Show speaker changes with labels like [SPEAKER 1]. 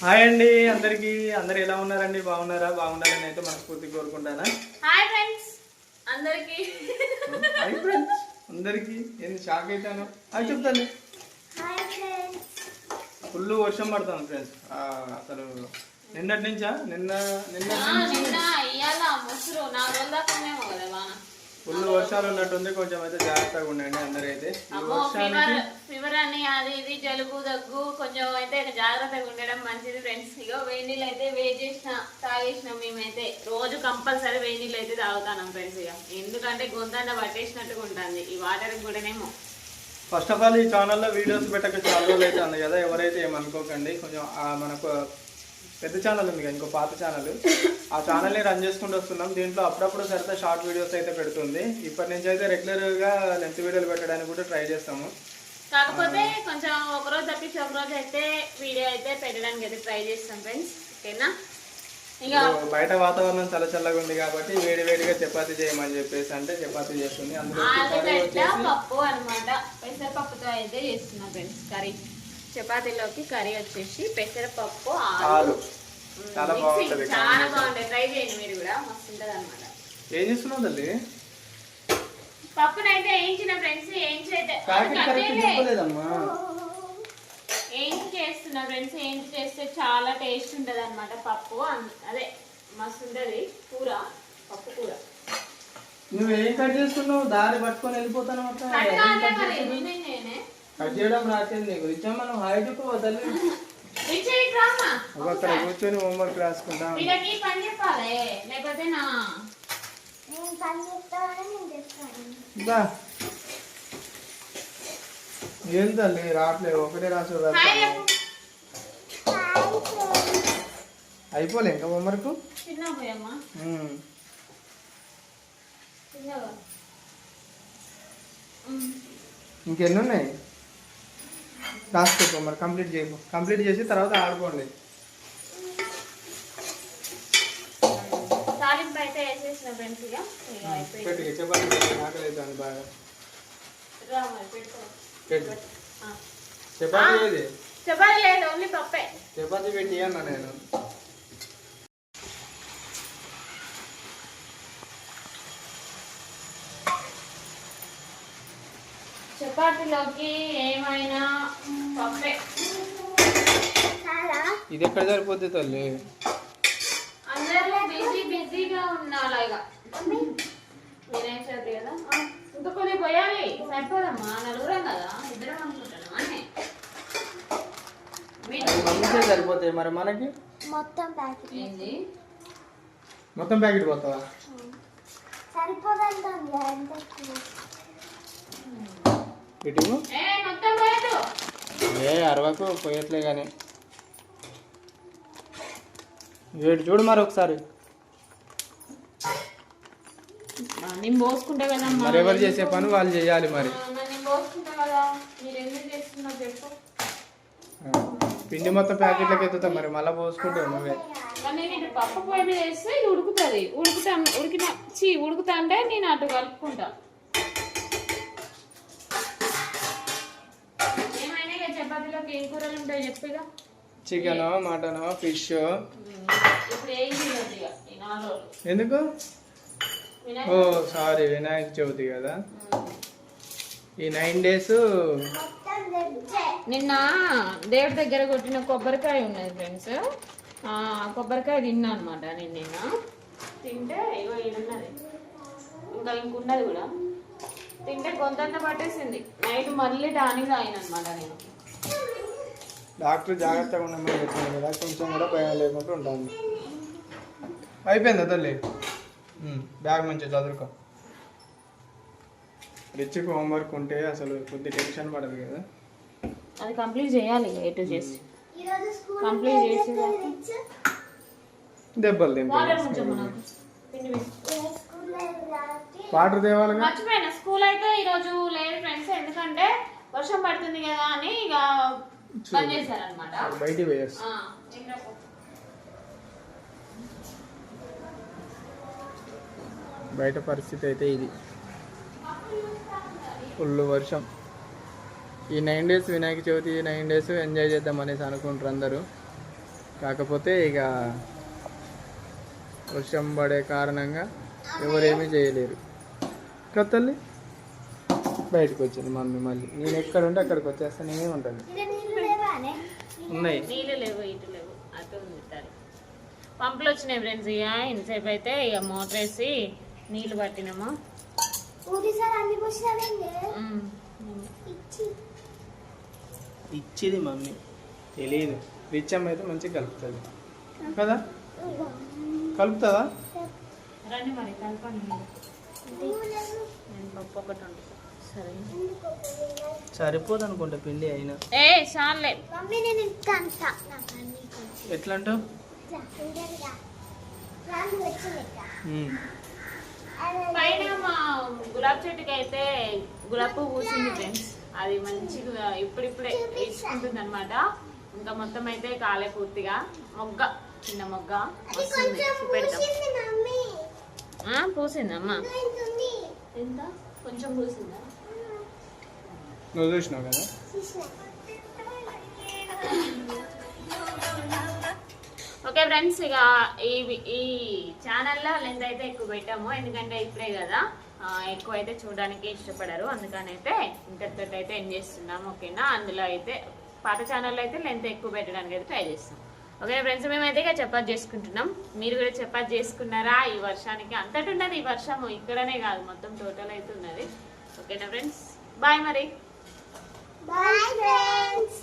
[SPEAKER 1] Hi అండి అందరికి. అందరు ఎలా ఉన్నారండి? బాగున్నారా? బాగుండాలని అయితే మనస్ఫూర్తి కోరుకుంటానా?
[SPEAKER 2] Hi friends. అందరికి.
[SPEAKER 1] Hi friends. అందరికి. నేను షాక్ అవుతాను అది చెప్తాను. ఫుల్ వర్షం పడుతుంది ఫ్రెండ్స్. అసలు నిన్నటి నుంచా? నిన్న నిన్న ఫుల్ వర్షాలు ఉన్నట్టుంది. కొంచెం అయితే జాగ్రత్తగా ఉండండి అందరూ అయితే
[SPEAKER 2] ఫీవర్ అని అది ఇది జలుబు దగ్గు కొంచెం అయితే జాగ్రత్తగా ఉండడం మంచిది ఫ్రెండ్స్ ఇక వేడి నీళ్ళు అయితే వేడి చేసిన తాగేసినాం మేమైతే. రోజు కంపల్సరీ వేడి నీళ్ళు అయితే తాగుతాం ఫ్రెండ్స్ ఇక ఎందుకంటే గొంతండ పట్టేసినట్టుగా ఉంటుంది. ఈ వాటర్ కూడానేమో
[SPEAKER 1] ఫస్ట్ ఆఫ్ ఆల్ ఈ ఛానల్లో వీడియోస్ పెట్టక చాలా రోజులు అయితే కదా. ఎవరైతే ఏమనుకోకండి కొంచెం మనకు పెద్ద ఛానల్ ఉంది కదా ఇంకో పాత ఛానల్ ఆ ఛానల్ని రన్ చేసుకుంటూ వస్తున్నాం. దీంట్లో అప్పుడప్పుడు సరిగ్గా షార్ట్ వీడియోస్ అయితే పెడుతుంది. ఇప్పటి నుంచి అయితే రెగ్యులర్గా లెంత్ వీడియోలు పెట్టడానికి కూడా ట్రై చేస్తాము.
[SPEAKER 2] కాకపోతే కొంచెం ఒక రోజు తప్పించి ఒక రోజు అయితే వీడియో అయితే పెట్టడానికి అయితే ట్రై చేస్తాం ఫ్రెండ్స్ ఓకేనా? ఇక
[SPEAKER 1] బయట వాతావరణం చాలా చల్లగా ఉంది కాబట్టి వేడి వేడిగా చపాతీ చేయమని చెప్పేసి అంటే చపాతీ చేస్తుంది.
[SPEAKER 2] పప్పు అనమాట పెసరపప్పుతో అయితే చేస్తున్నా ఫ్రెండ్స్ కర్రీ. చపాతీలోకి కర్రీ వచ్చేసి పెసరపప్పు ఆలు
[SPEAKER 1] చాలా బాగుంటది
[SPEAKER 2] చాలా బాగుంటుంది ట్రై చేయండి మీరు కూడా. మస్తు ఉంటుంది అనమాట
[SPEAKER 1] ఏం చేస్తున్నావు తల్లి?
[SPEAKER 2] పప్పునైతే వేయించిన ఫ్రెండ్స్ వేయించి అయితే
[SPEAKER 1] ప్యాకెట్ కరెక్ట్ చెప్పలేదమ్మా
[SPEAKER 2] ఏంటి చేస్తున్నా ఫ్రెండ్స్ ఏంటి చేస్తే చాలా టేస్ట్ ఉంటది అనమాట పప్పు అదే మస్తు ఉంటది. కూర పప్పు కూర.
[SPEAKER 1] నువ్వు ఏం కట్ చేస్తున్నావు? దారి పట్టుకొని వెళ్ళిపోతాను
[SPEAKER 2] కట్
[SPEAKER 1] ఏం చేయడం రాకేది నీకు ఇచ్చా మనం హాయ్ చెప్పు తల్లి. ఒక అక్కడ కూర్చొని హోంవర్క్ రాసుకుంటా ఏం తల్లి రావట్లేదు ఒకటే రాసు. అయిపోలే ఇంకా హోంవర్క్?
[SPEAKER 2] చిన్న
[SPEAKER 1] రాసుకో మరి కంప్లీట్ చేయకు. కంప్లీట్ చేసి తర్వాత ఆడుకోండి.
[SPEAKER 2] తాలింపు అయితే వేసేసిన ఫ్రెండ్స్ ఇక ఇక అయిపోయింది.
[SPEAKER 1] పెట్టి చపాతీ ఆకలి బాగా.
[SPEAKER 2] పెట్టుకో.
[SPEAKER 1] పెట్టు. చపాతీ ఏది?
[SPEAKER 2] చపాతీ లేదు ఓన్లీ పప్పే.
[SPEAKER 1] చపాతీ పెట్టి అన్నా నేను.
[SPEAKER 2] చపాతీలోకి ఏమైనా
[SPEAKER 1] ఇది ఎక్కడ సరిపోద్ది తల్లి? సరిపోతాయి మరి మనకి?
[SPEAKER 3] మొత్తం ప్యాకెట్
[SPEAKER 1] మొత్తం ప్యాకెట్ పోతావా?
[SPEAKER 3] సరిపోదంటే ఎంత
[SPEAKER 1] ఇటు
[SPEAKER 2] ఏ మొత్తం పోయదు
[SPEAKER 1] ఏ అరవకు పోయట్లే కానీ వేడి చూడు మరి ఒకసారి.
[SPEAKER 2] నేను పోసుకుంటా
[SPEAKER 1] మరి ఎవరు చేసే పని వాళ్ళు చేయాలి మరి.
[SPEAKER 2] పోసుకుంటా
[SPEAKER 1] పిండి మొత్తం ప్యాకెట్లకి ఎత్తుతాం మరి మళ్ళీ పోసుకుంటావు నువ్వే
[SPEAKER 2] పప్పు పొయ్యి మీద వేస్తే ఇది ఉడుకుతుంది. ఉడుకుతా ఉడికిన చీ ఉడుకుతా అంటే నేను అటు కలుపుకుంటా. ఏం కూరలు ఉంటాయి చెప్పిగా
[SPEAKER 1] చికెన్ మటన్ ఫిష్ ఎందుకు? ఓ సారీ వినాయక చవితి కదా? ఈ నైన్ డేస్
[SPEAKER 2] నిన్న దేవుడి దగ్గర కొట్టిన కొబ్బరికాయ ఉన్నది ఫ్రెండ్స్. కొబ్బరికాయ తిన్నా అనమాట నేను నిన్న. తింటే ఇగో ఈడున్నది. ఇంకా ఇంకున్నది కూడా. తింటే గొంతంతా పట్టేసింది. నైట్ మళ్ళీ టానిక్ తాగిన అనమాట నేను.
[SPEAKER 1] డాక్టర్ జాగ్రత్తగా ఉండమని చెప్పింది కదా. కొంచెం కూడా భయం లేకుండా ఉంటుంది అయిపోయిందా తల్లి? బ్యాగ్ మంచిగా చదువుకో. రిచ్కి హోంవర్క్ ఉంటే అసలు కొద్ది టెన్షన్ పడదు కదా.
[SPEAKER 2] అది కంప్లీట్ చేయాలి ఎటు చేసి కంప్లీట్ చేసి
[SPEAKER 1] దెబ్బలు
[SPEAKER 2] వాటర్
[SPEAKER 1] తేవాలిగా?
[SPEAKER 2] మర్చిపోయిన. స్కూల్ అయితే ఈరోజు లేదు ఫ్రెండ్స్ ఎందుకంటే వర్షం పడుతుంది కదా అని ఇక బంద్ చేశారనమాట
[SPEAKER 1] బయటికి బయట పరిస్థితి అయితే ఇది. ఫుల్ వర్షం. ఈ nine days Vinayaka Chavithi nine days enjoy చేద్దాం అనేసి అనుకుంటారు అందరూ. కాకపోతే ఇక వర్షం పడే కారణంగా ఎవరేమీ చేయలేరు. కదా తల్లి. బయటకు వచ్చింది మమ్మీ మళ్ళీ. నేను ఎక్కడ ఉంటే అక్కడికి వచ్చేస్తానే ఉంటుంది ఉన్నాయి.
[SPEAKER 2] నీళ్ళు లేవు ఇటు లేవు. అటు ఉంది తల్లి పంపులు వచ్చినాయి ఫ్రెండ్స్ ఇక. ఇంతసేపు అయితే ఇక మోటర్ వేసి నీళ్ళు పట్టినాము.
[SPEAKER 1] ఇచ్చేది మమ్మీ. తెలియదు రిచ్చమ్మ అయితే మంచిగా కలుపుతుంది. కదా? కలుపుతుందా?
[SPEAKER 2] రండి మరి కలపండి. నేను పప్పు ఒకటి వండుతా. సరే.
[SPEAKER 1] సరిపోదు అనుకుంటా పిండి అయినా.
[SPEAKER 2] ఏ చాలే.
[SPEAKER 1] ఎట్లా అంటావు
[SPEAKER 2] పైన మా గులాబ్ చెట్టుకి అయితే గులాబ్ పువ్వు పూసింది ఫ్రెండ్స్. అది మంచిగా ఇప్పుడిప్పుడే వేసుకుంటుంది అనమాట ఇంకా మొత్తం అయితే కాలే పూర్తిగా. మొగ్గ చిన్న మొగ్గ ఆ, పూసిందమ్మా. ఎంత? కొంచెం పూసిందా?
[SPEAKER 1] నువ్వు చూసినావు కదా?
[SPEAKER 3] చూసిన
[SPEAKER 2] ఓకే ఫ్రెండ్స్ ఇక ఈ ఈ ఛానల్లో లెంత్ అయితే ఎక్కువ పెట్టాము. ఎందుకంటే ఇప్పుడే కదా ఎక్కువ అయితే చూడడానికి ఇష్టపడరు. అందుకని అయితే ఇంతటితో అయితే ఎండ్ చేస్తున్నాము ఓకేనా? అందులో అయితే పాత ఛానల్లో అయితే లెంత్ ఎక్కువ పెట్టడానికి అయితే ట్రై చేస్తాం. ఓకే ఫ్రెండ్స్ మేమైతే ఇక చపాతి చేసుకుంటున్నాం. మీరు కూడా చపాతి చేసుకున్నారా? ఈ వర్షానికి అంతటి ఉన్నది ఈ వర్షము ఇక్కడనే కాదు మొత్తం టోటల్ అయితే ఉన్నది. ఓకేనా ఫ్రెండ్స్ బాయ్ మరి.
[SPEAKER 3] Bye friends